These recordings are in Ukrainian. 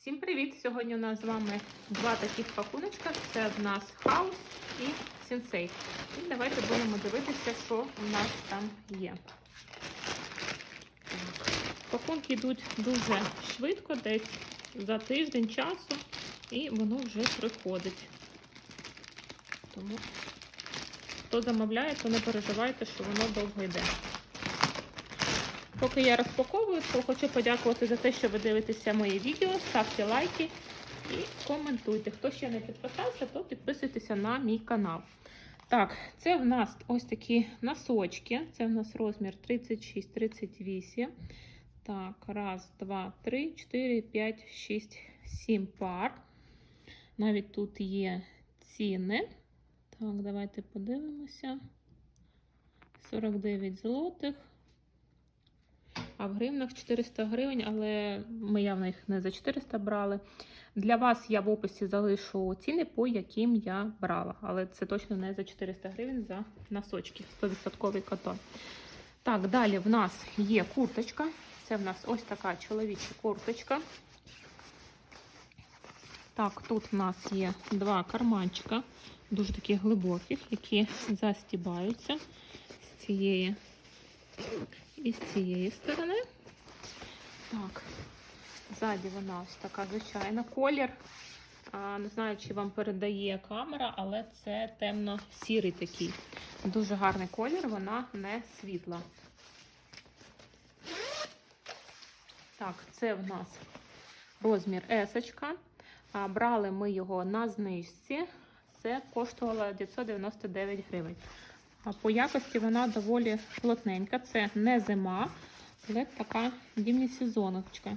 Всім привіт! Сьогодні у нас з вами два таких пакуночка. Це в нас хаус і сенсей. І давайте будемо дивитися, що у нас там є. Пакунки йдуть дуже швидко, десь за тиждень часу, і воно вже приходить. Тому хто замовляє, то не переживайте, що воно довго йде. Поки я розпаковую, то хочу подякувати за те, що ви дивитеся мої відео, ставте лайки і коментуйте. Хто ще не підписався, то підписуйтеся на мій канал. Так, це в нас ось такі носочки. Це в нас розмір 36-38. Так, раз, два, три, чотири, п'ять, шість, сім пар. Навіть тут є ціни. Так, давайте подивимося. 49 злотих. А в гривнах 400 гривень, але ми явно їх не за 400 брали. Для вас я в описі залишу ціни, по яким я брала. Але це точно не за 400 гривень за носочки. 100% котон. Так, далі в нас є курточка. Це в нас ось така чоловіча курточка. Так, тут в нас є два карманчика, дуже такі глибокі, які застібаються з цієї і з цієї сторони. Так, ззаді вона ось така звичайна колір. А, не знаю, чи вам передає камера, але це темно-сірий такий. Дуже гарний колір, вона не світла. Так, це в нас розмір есочка. Брали ми його на знижці. Це коштувало 999 гривень. А по якості вона доволі плотненька. Це не зима, але така сезоночка.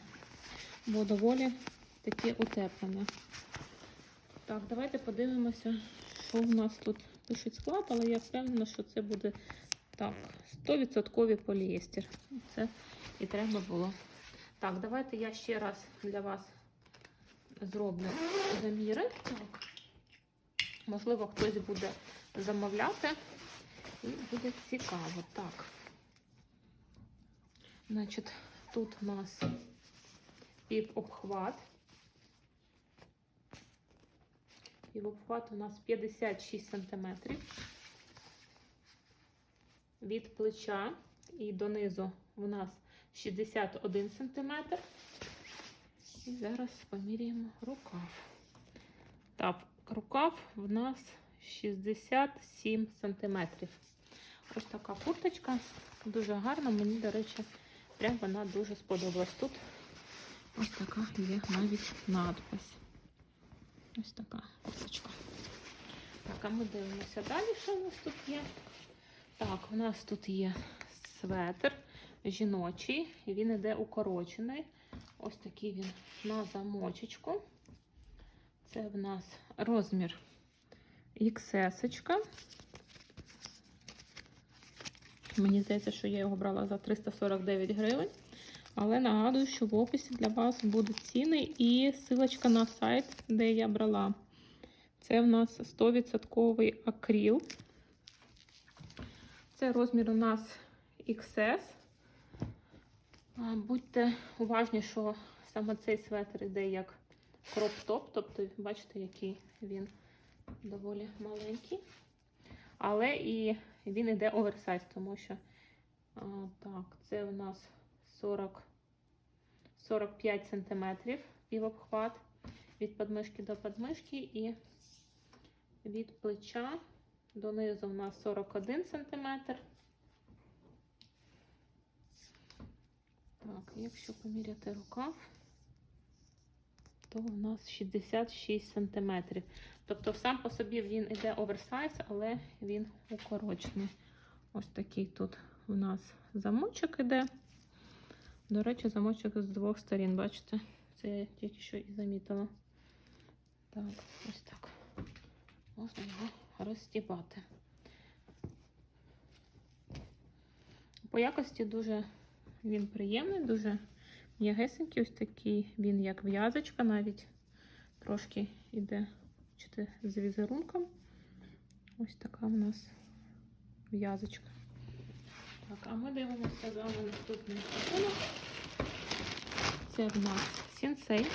Бо доволі такі утеплені. Так, давайте подивимося, що в нас тут пишуть склад, але я впевнена, що це буде так, 100% поліестер. Це і треба було. Так, давайте я ще раз для вас зроблю заміри. Так. Можливо, хтось буде замовляти. Буде цікаво. Так. Значить, тут у нас півобхват. Півобхват у нас 56 см. Від плеча і донизу у нас 61 см. І зараз поміряємо рукав. Так, рукав в нас 67 сантиметрів. Ось така курточка, дуже гарна, мені, до речі, прям вона дуже сподобалась. Тут ось така є навіть надпис. Ось така курточка. Так, а ми дивимося далі, що у нас тут є. Так, у нас тут є светр жіночий, він іде укорочений. Ось такий він на замочечку. Це в нас розмір XS. Мені здається, що я його брала за 349 гривень. Але нагадую, що в описі для вас будуть ціни і силочка на сайт, де я брала. Це в нас 100% акріл. Це розмір у нас XS. Будьте уважні, що саме цей светр йде як кроп-топ, тобто, бачите, який він доволі маленький. Але і він йде оверсайз, тому що а, так, це у нас 40, 45 см півобхват від подмишки до подмишки і від плеча донизу у нас 41 см. Так, якщо поміряти рукав, то у нас 66 см. Тобто, сам по собі він іде оверсайз, але він укорочений. Ось такий тут у нас замочок іде. До речі, замочок з двох сторін, бачите? Це я тільки що і замітила. Так, ось так. Можна його розстібати. По якості дуже він приємний, дуже м'ягесенький, ось такий він, як в'язочка, навіть трошки йде з візерунком. Ось така у нас в'язочка. Так, а ми дивимося з вами наступний пакунок. Це в нас сінсей.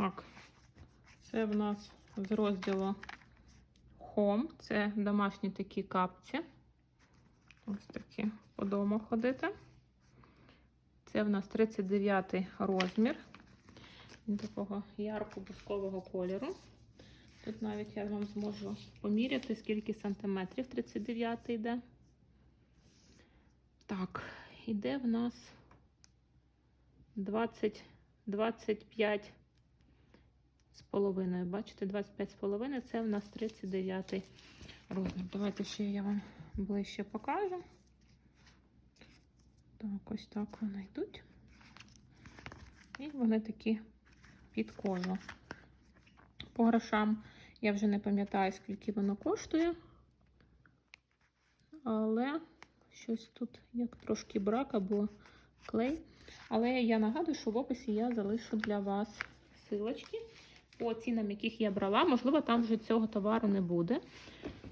Так, це в нас з розділу Home. Це домашні такі капці. Ось такі по дому ходити. Це в нас 39 розмір. Він такого ярко-бускового кольору. Тут навіть я вам зможу поміряти, скільки сантиметрів 39 йде. Так, іде в нас 20, 25 з половиною. Бачите, 25 з половиною це в нас 39 розмір. Давайте ще я вам ближче покажу. Так, ось так вони йдуть. І вони такі під кожу. По грошам я вже не пам'ятаю, скільки воно коштує. Але щось тут як трошки брак або клей. Але я нагадую, що в описі я залишу для вас силочки по цінам, яких я брала. Можливо, там вже цього товару не буде.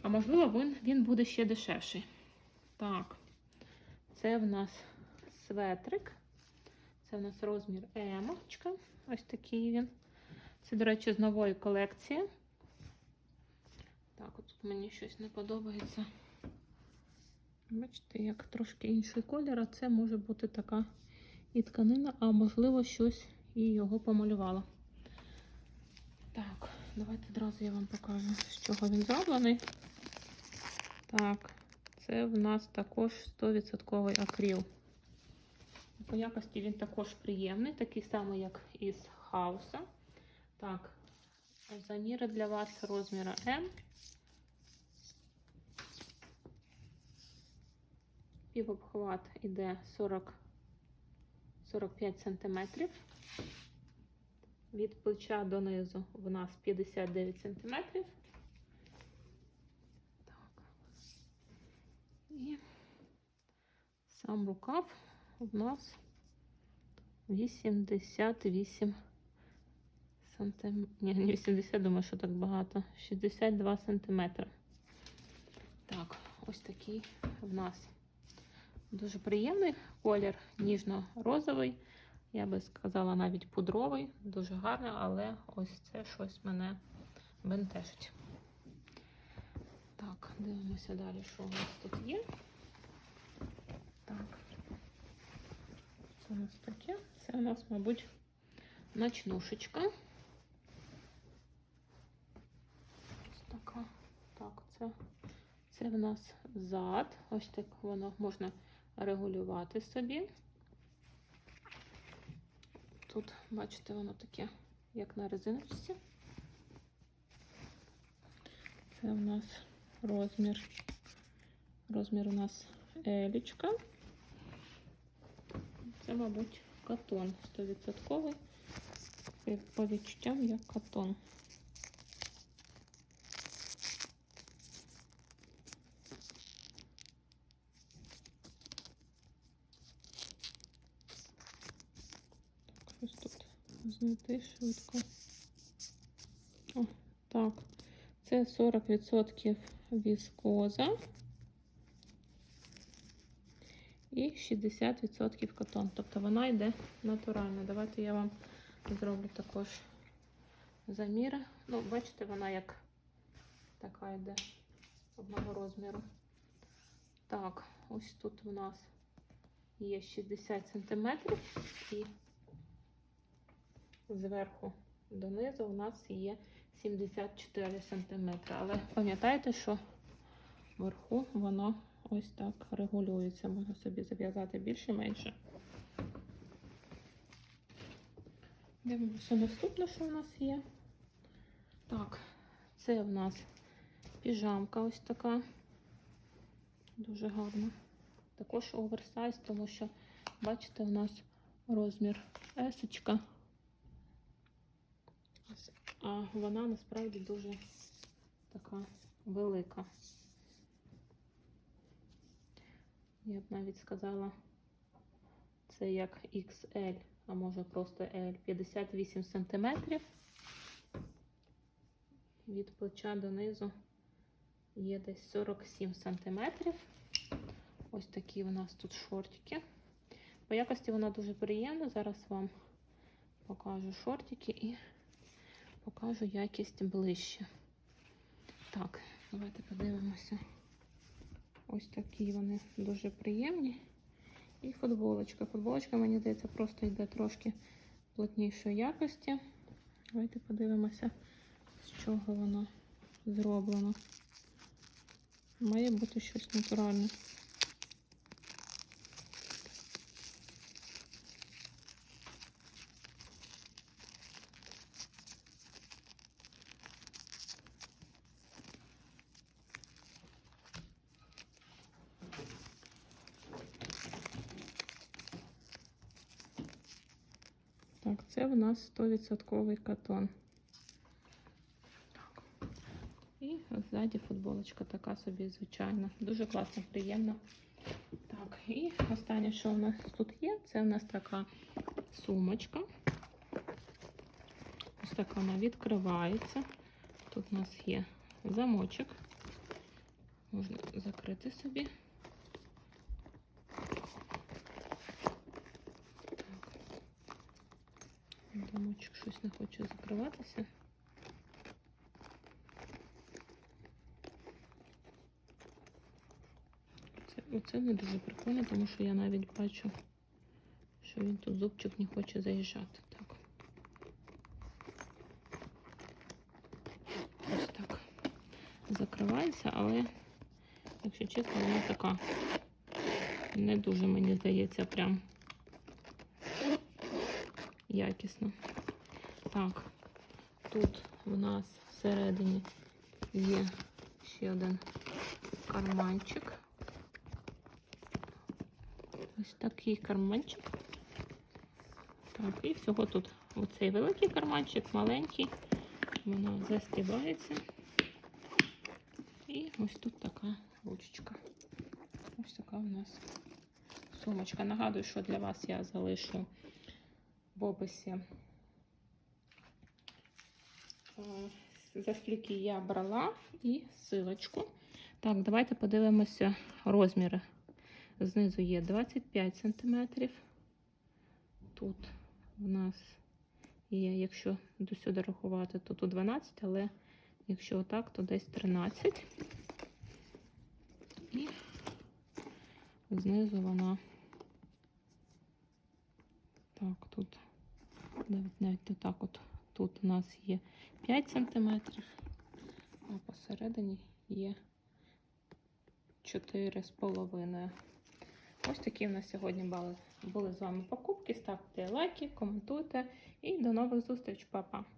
А можливо, він, він буде ще дешевший. Так, це в нас светрик. Це в нас розмір емочка. Ось такий він. Це, до речі, з нової колекції. Так, от тут мені щось не подобається. Бачите, як трошки інший колір, а це може бути така і тканина, а можливо, щось і його помалювала. Давайте одразу я вам покажу, з чого він зроблений. Так, це в нас також 100% акрил. По якості він також приємний, такий самий, як із хауса. Так, заміри для вас розміра М. Півобхват іде 40, 45 см. Від плеча донизу в нас 59 см. І сам рукав у нас 88 сантим... Ні, не 80, думаю, що так багато. 62 сантиметри. Так, ось такий в нас дуже приємний колір, ніжно-розовий. Я би сказала, навіть пудровий, дуже гарний, але ось це щось мене бентежить. Так, дивимося далі, що у нас тут є. Так. Це у нас таке. Це у нас, мабуть, ночнушечка. Ось така. Так, це, це в нас зад. Ось так воно можна регулювати собі. Тут, бачите, воно таке, як на резиночці. Це у нас розмір. Розмір у нас елічка. Це, мабуть, катон 100%. По відчуттям як катон. Так, щось тут знайти швидко. О, так, це 40% віскоза. І 60% катон. Тобто вона йде натуральна. Давайте я вам зроблю також заміри. Ну, бачите, вона як така йде одного розміру. Так, ось тут у нас є 60 см і зверху донизу у нас є 74 см. Але пам'ятайте, що вверху воно ось так регулюється. Можна собі зав'язати більше менше. Дивимося наступне, що у нас є. Так, це в нас піжамка ось така. Дуже гарна. Також оверсайз, тому що, бачите, у нас розмір есочка. А вона насправді дуже така велика. Я б навіть сказала, це як XL, а може просто L. 58 см. Від плеча донизу є десь 47 см. Ось такі у нас тут шортики. По якості вона дуже приємна. Зараз вам покажу шортики і покажу якість ближче. Так, давайте подивимося. Ось такі вони дуже приємні. І футболочка. Футболочка, мені здається, просто йде трошки плотнішої якості. Давайте подивимося, з чого воно зроблено. Має бути щось натуральне. Так, це в нас 100% катон. І ззаді футболочка така собі звичайна. Дуже класно, приємно. Так, і останнє, що у нас тут є, це у нас така сумочка. Ось така вона відкривається. Тут у нас є замочок. Можна закрити собі. Щось не хоче закриватися. Це, оце не дуже прикольно, тому що я навіть бачу, що він тут зубчик не хоче заїжджати. Так. Ось так. Закривається, але, якщо чесно, вона така не дуже, мені здається, прям якісно. Так, тут в нас всередині є ще один карманчик. Ось такий карманчик. Так, і всього тут оцей великий карманчик, маленький, вона застібається. І ось тут така ручечка. Ось така у нас сумочка. Нагадую, що для вас я залишу в описі, за скільки я брала, і силочку. Так, давайте подивимося розміри. Знизу є 25 см. Тут в нас є, якщо до сюди рахувати, то тут 12, але якщо отак, то десь 13. І знизу вона так, тут навіть навіть отак от тут у нас є 5 см, а посередині є 4,5. Ось такі в нас сьогодні були, з вами покупки. Ставте лайки, коментуйте і до нових зустріч, Па-па!